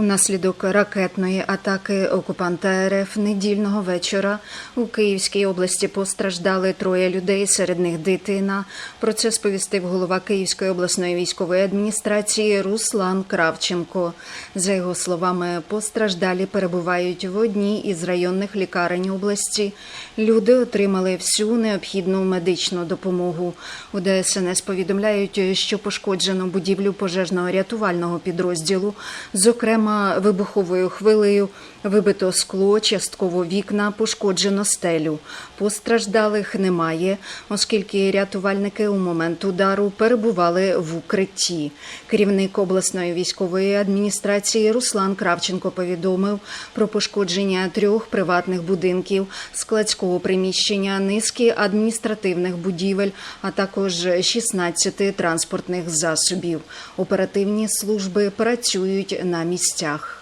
Унаслідок ракетної атаки окупанта РФ недільного вечора у Київській області постраждали троє людей, серед них дитина. Про це сповістив голова Київської обласної військової адміністрації Руслан Кравченко. За його словами, постраждалі перебувають в одній із районних лікарень області. Люди отримали всю необхідну медичну допомогу. У ДСНС повідомляють, що пошкоджено будівлю пожежного рятувального підрозділу, зокрема вибуховою хвилею, вибито скло, частково вікна, пошкоджено стелю. Постраждалих немає, оскільки рятувальники у момент удару перебували в укритті. Керівник обласної військової адміністрації Руслан Кравченко повідомив про пошкодження трьох приватних будинків, складського приміщення, низки адміністративних будівель, а також 16 транспортних засобів. Оперативні служби працюють на місцях.